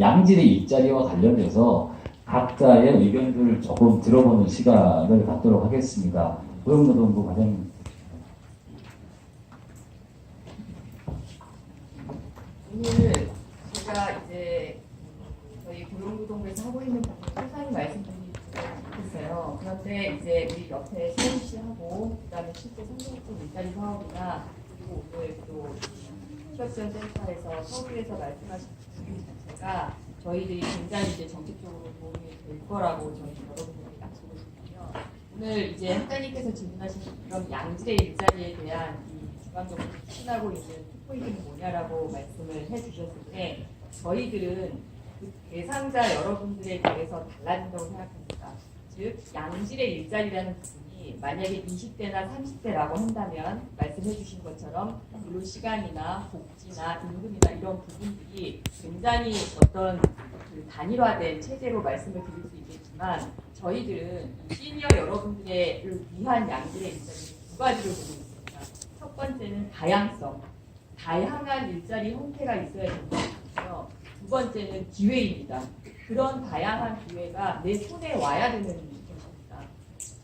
양질의 일자리와 관련돼서 각자의 의견들을 조금 들어보는 시간을 갖도록 하겠습니다. 고용노동부 과장님. 오늘 제가 이제 저희 고용노동부에서 하고 있는 부분 소상히 말씀드리면 좋겠어요. 그런데 이제 우리 옆에 세훈 씨하고 그다음에 실제 성공적 일자리 사업이나 그리고 오늘 또 휴학지원 센터에서 서울에서 말씀하신 부분 자체가 저희들이 굉장히 이제 정책적으로 도움이 될 거라고 저희 여러분들이 약속을 드리고요. 오늘 이제 학장님께서 질문하신 그런 양질의 일자리에 대한 이 주관적으로 추진하고 있는 특포이들이 뭐냐라고 말씀을 해주셨을 때 저희들은 그 대상자 여러분들에 대해서 달라진다고 생각합니다. 즉 양질의 일자리라는 부분 이 만약에 20대나 30대라고 한다면 말씀해 주신 것처럼 근로 시간이나 복지나 임금이나 이런 부분들이 굉장히 어떤 그 단일화된 체제로 말씀을 드릴 수 있겠지만 저희들은 이 시니어 여러분들을 위한 양질의 일자리 두 가지를 보고 있습니다. 첫 번째는 다양성, 다양한 일자리 형태가 있어야 된다고요. 두 번째는 기회입니다. 그런 다양한 기회가 내 손에 와야 되는.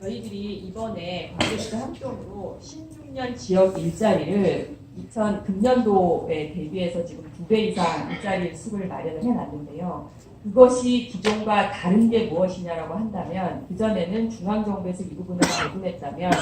저희들이 이번에 관계부처 합동으로 신중년 지역 일자리를 2000 금년도에 대비해서 지금 두 배 이상 일자리 수를 마련을 해놨는데요. 그것이 기존과 다른 게 무엇이냐라고 한다면 그전에는 중앙정부에서 이 부분을 배분했다면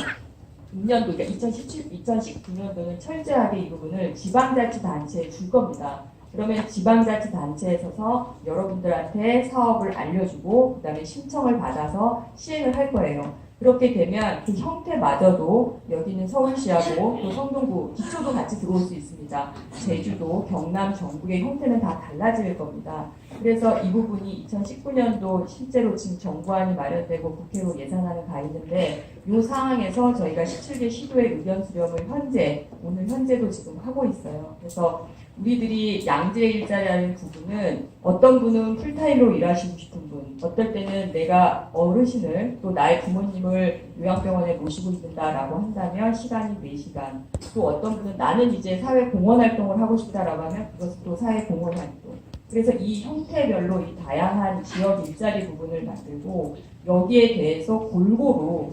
금년도 그러니까 2017, 2019년도는 철저하게 이 부분을 지방자치단체에 줄 겁니다. 그러면 지방자치단체에서 여러분들한테 사업을 알려주고 그다음에 신청을 받아서 시행을 할 거예요. 그렇게 되면 그 형태마저도 여기는 서울시하고 또 성동구 기초도 같이 들어올 수 있습니다. 제주도, 경남, 전국의 형태는 다 달라질 겁니다. 그래서 이 부분이 2019년도 실제로 지금 정부안이 마련되고 국회로 예산안을 가 있는데 이 상황에서 저희가 17개 시도의 의견 수렴을 현재 오늘 현재도 지금 하고 있어요. 그래서 우리들이 양재 일자리라는 부분은 어떤 분은 풀타임으로 일하시고 싶은 분, 어떨 때는 내가 어르신을 또 나의 부모님을 요양병원에 모시고 있는다라고 한다면 시간이 4시간. 또 어떤 분은 나는 이제 사회 공헌 활동을 하고 싶다라고 하면 그것은 또 사회 공헌 활동. 그래서 이 형태별로 이 다양한 지역 일자리 부분을 만들고 여기에 대해서 골고루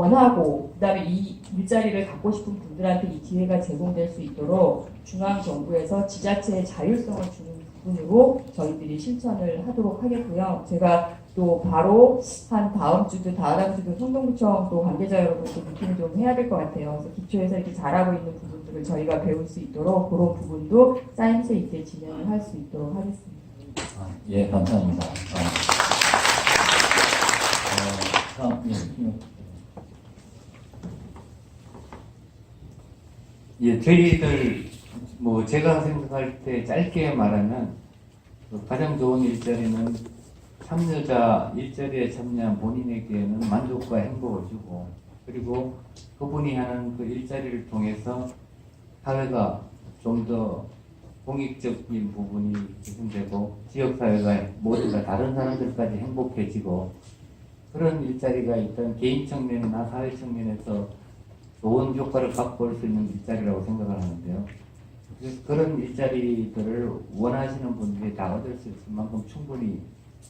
원하고 그다음에 이 일자리를 갖고 싶은 분들한테 이 기회가 제공될 수 있도록 중앙 정부에서 지자체의 자율성을 주는 부분으로 저희들이 실천을 하도록 하겠고요. 제가 또 바로 한 다음 주도 다음 주도 성동구청 또 관계자 여러분도 미팅을 좀 해야 될 것 같아요. 그래서 기초에서 이렇게 잘하고 있는 부분들을 저희가 배울 수 있도록 그런 부분도 사이언스 있게 진행을 할 수 있도록 하겠습니다. 아, 예, 감사합니다. 아. 어, 다음, 예, 예, 저희들 뭐 제가 생각할 때 짧게 말하면 그 가장 좋은 일자리는 참여자 일자리에 참여한 본인에게는 만족과 행복을 주고 그리고 그분이 하는 그 일자리를 통해서 사회가 좀 더 공익적인 부분이 개선되고 지역 사회가 모두가 다른 사람들까지 행복해지고 그런 일자리가 일단 개인 측면이나 사회 측면에서 좋은 효과를 갖고 올 수 있는 일자리라고 생각을 하는데요. 그런 일자리들을 원하시는 분들이 다 얻을 수 있을 만큼 충분히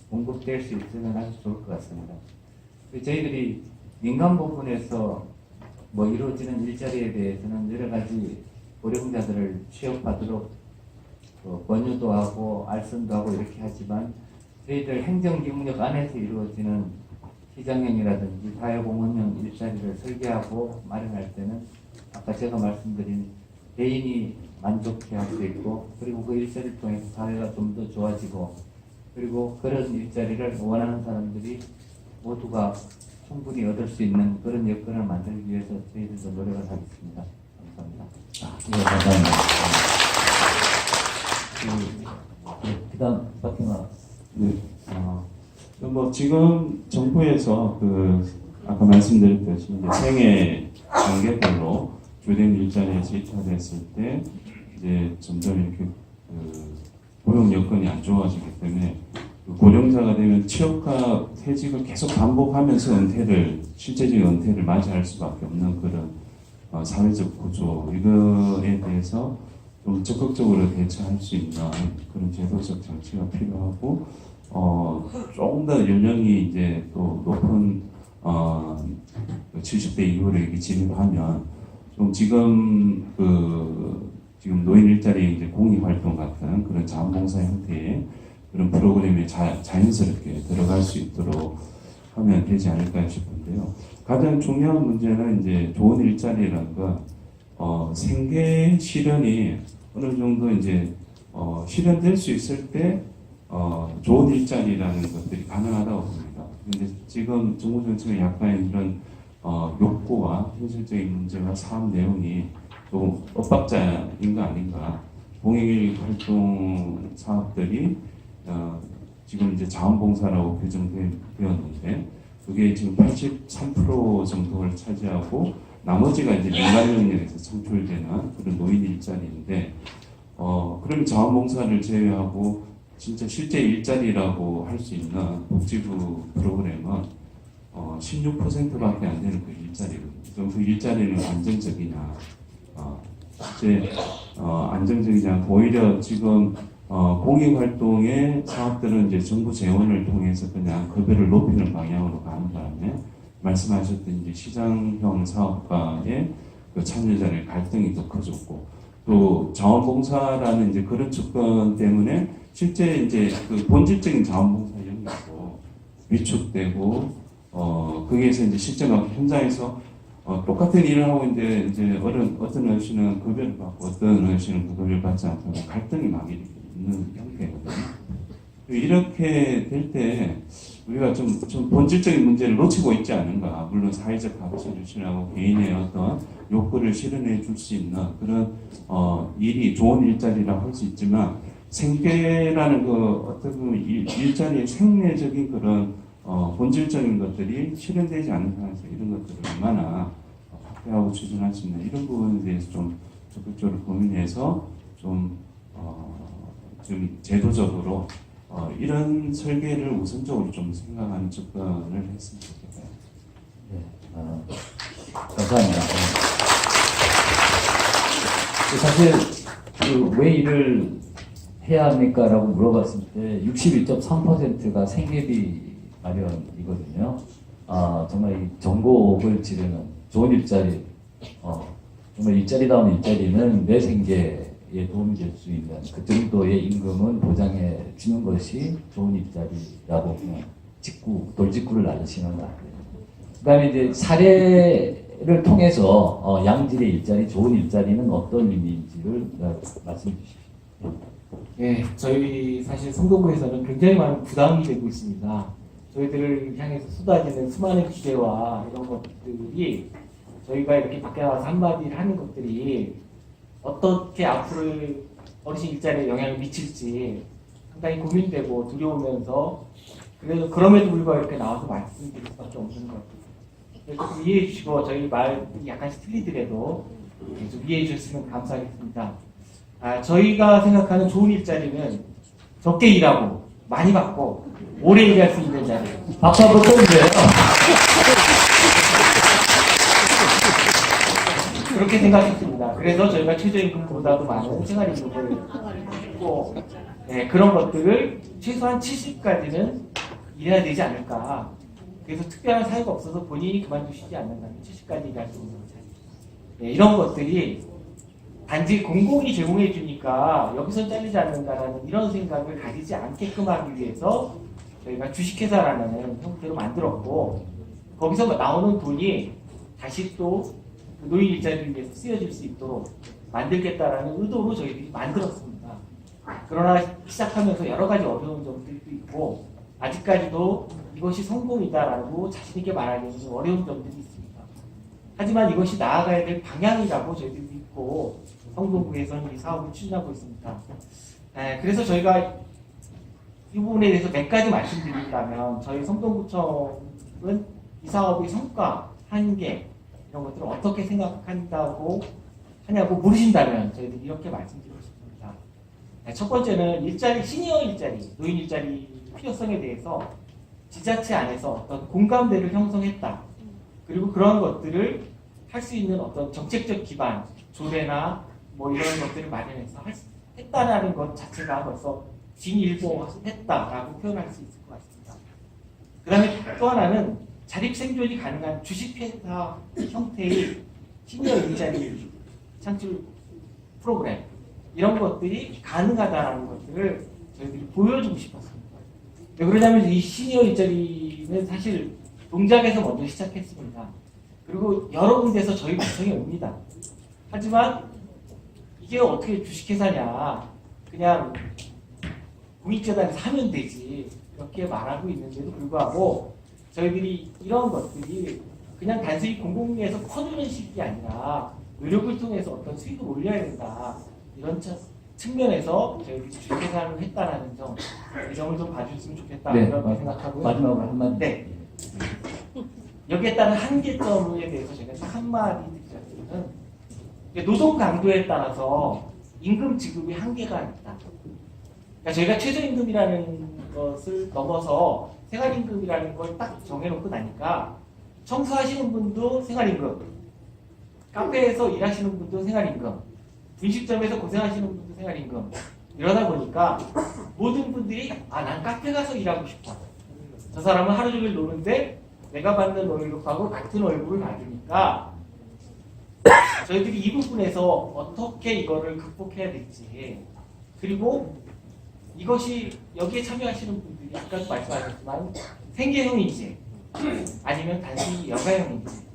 공급될 수 있으면 아주 좋을 것 같습니다. 저희들이 민간 부분에서 뭐 이루어지는 일자리에 대해서는 여러 가지 고령자들을 취업하도록 어, 권유도 하고 알선도 하고 이렇게 하지만 저희들 행정기능력 안에서 이루어지는 시장형이라든지 사회공헌형 일자리를 설계하고 마련할 때는 아까 제가 말씀드린 개인이 만족해 할수 있고 그리고 그 일자리를 통해서 사회가 좀 더 좋아지고 그리고 그런 일자리를 원하는 사람들이 모두가 충분히 얻을 수 있는 그런 여건을 만들기 위해서 저희들도 노력을 하겠습니다. 감사합니다. 아, 예, 감사합니다. 그, 예, 그 다음, 박경아. 네. 어, 뭐 지금 정부에서 그 아까 말씀드렸듯이 이제 생애 단계별로 주된 일자리에 질타됐을 때 이제 점점 이렇게 그 고용 여건이 안 좋아지기 때문에 그 고령자가 되면 취업과 퇴직을 계속 반복하면서 은퇴를 실제적인 은퇴를 맞이할 수밖에 없는 그런 어, 사회적 구조. 이거에 대해서 좀 적극적으로 대처할 수 있는 그런 제도적 장치가 필요하고 어, 조금 더 연령이 이제 또 높은 어, 70대 이후로 이렇게 진입하면 좀 지금 그 지금 노인 일자리 이제 공익 활동 같은 그런 자원봉사 형태의 그런 프로그램에 자, 자연스럽게 들어갈 수 있도록 하면 되지 않을까 싶은데요. 가장 중요한 문제는 이제 좋은 일자리라는 건 어, 생계 실현이 어느 정도 이제 어, 실현될 수 있을 때 어, 좋은 일자리라는 것들이 가능하다고 봅니다. 근데 지금 정부 정책의 약간 이런 어, 욕구와 현실적인 문제와 사업 내용이 좀 엇박자인 거 아닌가. 공익 활동 사업들이 어, 지금 이제 자원봉사라고 규정되었는데 그게 지금 83% 정도를 차지하고 나머지가 이제 민간 영역에서 창출되는 그런 노인 일자리인데 어 그러면 자원봉사를 제외하고 진짜 실제 일자리라고 할 수 있는 복지부 프로그램은 어 16%밖에 안 되는 그 일자리거든요. 그 일자리는 안정적이냐? 어 실제 어 안정적이지 않고 오히려 지금 어, 공익활동의 사업들은 이제 정부 재원을 통해서 그냥 급여를 높이는 방향으로 가는 바람에 말씀하셨던 이제 시장형 사업과의 그 참여자의 갈등이 더 커졌고 또 자원봉사라는 이제 그런 접근 때문에 실제 이제 그 본질적인 자원봉사 영역도 위축되고 어 거기에서 이제 실제 막 현장에서 어, 똑같은 일을 하고 있는데 이제 어른 어떤 어르신은 급여를 받고 어떤 어르신은 그 급여를 받지 않고 갈등이 막 있는 형태거든요. 이렇게 될 때 우리가 좀, 좀 본질적인 문제를 놓치고 있지 않은가. 물론 사회적 가치를 실현하고 개인의 어떤 욕구를 실현해 줄 수 있는 그런 어, 일이 좋은 일자리라고 할 수 있지만 생계라는 그 보면 일, 일자리의 생리적인 그런 어, 본질적인 것들이 실현되지 않는 상황에서 이런 것들을 얼마나 확대하고 추진할 수 있는 이런 부분에 대해서 좀 적극적으로 고민해서 좀, 어, 좀 제도적으로 어, 이런 설계를 우선적으로 좀 생각하는 접근을 했으면 좋겠어요. 네, 어, 감사합니다. 네. 사실 그 왜 일을 해야 합니까라고 물어봤을 때 61.3%가 생계비 마련이거든요. 아 정말 이 전곡을 지르는 좋은 일자리, 어, 정말 일자리다운 일자리는 내 생계 에 도움이 될 수 있는 그 정도의 임금은 보장해 주는 것이 좋은 일자리라고 직구 돌직구를 날리시는 것 같아요. 그다음에 이제 사례를 통해서 어, 양질의 일자리, 좋은 일자리는 어떤 의미인지를 어, 말씀해 주십시오. 네, 저희 사실 성동구에서는 굉장히 많은 부담이 되고 있습니다. 저희들을 향해서 쏟아지는 수많은 기대와 이런 것들이 저희가 이렇게 밖에 나와서 한마디를 하는 것들이 어떻게 앞으로 어르신 일자리에 영향을 미칠지 상당히 고민되고 두려우면서 그래도 그럼에도 불구하고 이렇게 나와서 말씀드릴 수밖에 없는 것 같아요. 좀 이해해 주시고 저희 말이 약간씩 틀리더라도 좀 이해해 주셨으면 감사하겠습니다. 아, 저희가 생각하는 좋은 일자리는 적게 일하고 많이 받고 오래 일할 수 있는 자리. 박수 한번 쳐주세요. 그렇게 생각했습니다. 그래서 저희가 최저임금보다도 많은 생활임금을 고 네, 그런 것들을 최소한 70까지는 일해야 되지 않을까. 그래서 특별한 사유가 없어서 본인이 그만두시지 않는다면 70까지 일할 수 있는 자리. 네, 이런 것들이 단지 공공이 제공해 주니까 여기서 잘리지 않는다라는 이런 생각을 가지지 않게끔 하기 위해서 저희가 주식회사라는 형태로 만들었고 거기서 나오는 돈이 다시 또그 노인 일자리를 위해서 쓰여질 수 있도록 만들겠다라는 의도로 저희들이 만들었습니다. 그러나 시작하면서 여러 가지 어려운 점들도 있고 아직까지도 이것이 성공이다라고 자신있게 말하기는 좀 어려운 점들이 있습니다. 하지만 이것이 나아가야 될 방향이라고 저희들이 믿고 성동구에서는 이 사업을 추진하고 있습니다. 에, 그래서 저희가 이 부분에 대해서 몇 가지 말씀드린다면 저희 성동구청은 이 사업의 성과, 한계 이런 것들을 어떻게 생각한다고 하냐고 물으신다면 저희들이 이렇게 말씀드리고 싶습니다. 네, 첫 번째는 일자리, 시니어 일자리, 노인 일자리 필요성에 대해서 지자체 안에서 어떤 공감대를 형성했다. 그리고 그런 것들을 할 수 있는 어떤 정책적 기반, 조례나 뭐 이런 것들을 마련해서 할 수- 했다라는 것 자체가 벌써 진일보했다라고 표현할 수 있을 것 같습니다. 그 다음에 또 하나는 자립 생존이 가능한 주식회사 형태의 시니어 일자리 창출 프로그램 이런 것들이 가능하다라는 것들을 저희들이 보여주고 싶었습니다. 왜 그러냐면 이 시니어 일자리는 사실 동작에서 먼저 시작했습니다. 그리고 여러 군데서 저희 구청에 옵니다. 하지만 이게 어떻게 주식회사냐 그냥 공익재단에서 하면 되지 이렇게 말하고 있는데도 불구하고 저희들이 이런 것들이 그냥 단순히 공공위에서 퍼주는 식이 아니라 노력을 통해서 어떤 수익을 올려야 된다 이런 차- 측면에서 저희들이 주식회사를 했다라는 점, 이 점을 좀 봐주셨으면 좋겠다 네, 이렇게 마- 생각하고요. 마지막으로 한마디. 네. 여기에 따른 한계점에 대해서 제가 딱 한마디 드리자면은 이제 노동 강도에 따라서 임금 지급이 한계가 있다. 그러니까 저희가 최저임금이라는 것을 넘어서 생활임금이라는 걸 딱 정해놓고 나니까 청소하시는 분도 생활임금, 카페에서 일하시는 분도 생활임금, 분식점에서 고생하시는 분도 생활임금 이러다 보니까 모든 분들이 아 난 카페 가서 일하고 싶다. 저 사람은 하루 종일 노는데 내가 받는 월급하고 같은 월급을 받으니까 저희들이 이 부분에서 어떻게 이거를 극복해야 될지 그리고 이것이 여기에 참여하시는 분들이 아까도 말씀하셨지만 생계형인지 아니면 단순히 여가형인지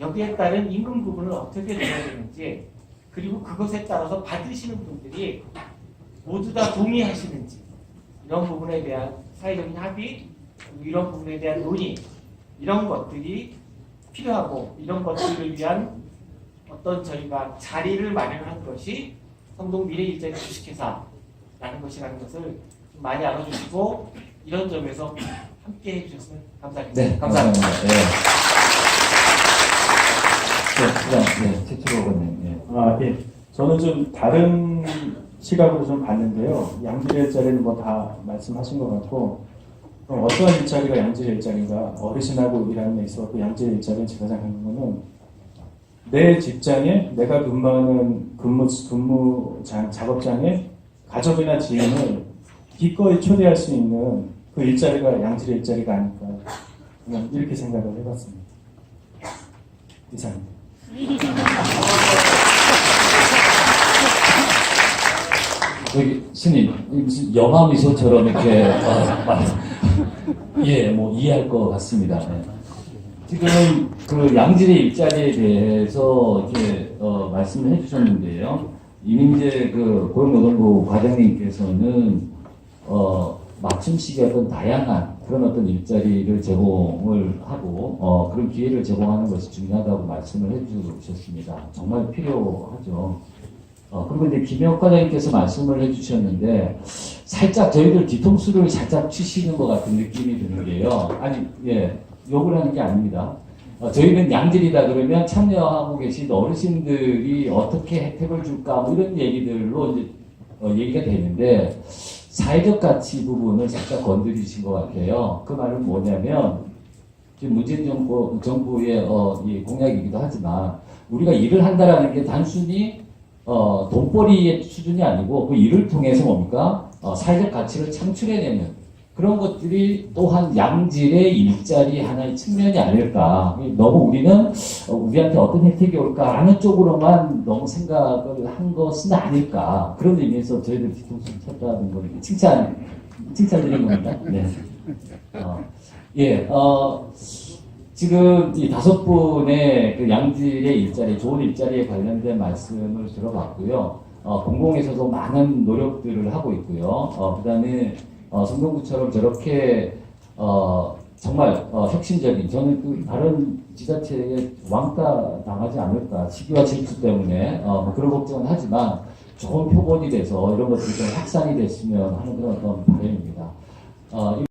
여기에 따른 임금 부분을 어떻게 내야 되는지 그리고 그것에 따라서 받으시는 분들이 모두 다 동의하시는지 이런 부분에 대한 사회적인 합의 이런 부분에 대한 논의 이런 것들이 필요하고 이런 것들을 위한 어떤 저희가 자리를 마련한 것이 성동 미래일자리 주식회사 라는 것이라는 것을 좀 많이 알아주시고 이런 점에서 함께 해주셨으면 감사하겠습니다. 네, 감사합니다. 감사합니다. 예. 네, 네, 최초로 의원님. 예. 아, 예. 저는 좀 다른 시각으로 좀 봤는데요. 양질의 일자리는 뭐 다 말씀하신 것 같고, 어떠한 일자리가 양질의 일자리인가? 어르신하고 일하는 데 있어 그 양질의 일자리는 제가 생각하는 거는 내 직장에 내가 근무하는 근무, 근무 장, 작업장에 가족이나 지인을 기꺼이 초대할 수 있는 그 일자리가 양질의 일자리가 아닐까. 그냥 이렇게 생각을 해봤습니다. 이상입니다. 여기 스님 영화 미소처럼 이렇게 어, 말- 예, 뭐 이해할 것 같습니다. 네. 지금 그 양질의 일자리에 대해서 이렇게 어, 말씀을 해주셨는데요. 이민재 그 고용노동부 과장님께서는 어, 맞춤식의 어떤 다양한 그런 어떤 일자리를 제공을 하고 어, 그런 기회를 제공하는 것이 중요하다고 말씀을 해주셨습니다. 정말 필요하죠. 어, 그리고 이제 김영 과장님께서 말씀을 해주셨는데, 살짝 저희들 뒤통수를 살짝 치시는 것 같은 느낌이 드는 게요. 아니, 예, 욕을 하는 게 아닙니다. 어, 저희는 양질이다 그러면 참여하고 계신 어르신들이 어떻게 혜택을 줄까, 뭐 이런 얘기들로 이제, 어, 얘기가 되는데, 사회적 가치 부분을 살짝 건드리신 것 같아요. 그 말은 뭐냐면, 지금 문재인 정부, 정부의 어, 이 공약이기도 하지만, 우리가 일을 한다라는 게 단순히 어, 돈벌이의 수준이 아니고 그 일을 통해서 뭡니까? 어, 사회적 가치를 창출해내는 그런 것들이 또한 양질의 일자리 하나의 측면이 아닐까. 너무 우리는 어, 우리한테 어떤 혜택이 올까라는 쪽으로만 너무 생각을 한 것은 아닐까. 그런 의미에서 저희들 뒤통수를 쳤다는 걸 칭찬, 칭찬드린 겁니다. 네. 어, 예, 어, 지금 이 다섯 분의 그 양질의 일자리, 좋은 일자리에 관련된 말씀을 들어봤고요. 어, 공공에서도 많은 노력들을 하고 있고요. 어, 그 다음에 어, 성동구처럼 저렇게 어, 정말 어, 혁신적인 저는 그 다른 지자체에 왕따 당하지 않을까 시기와 질투 때문에 어, 뭐 그런 걱정은 하지만 좋은 표본이 돼서 이런 것들이 좀 확산이 됐으면 하는 그런 어떤 바람입니다. 어,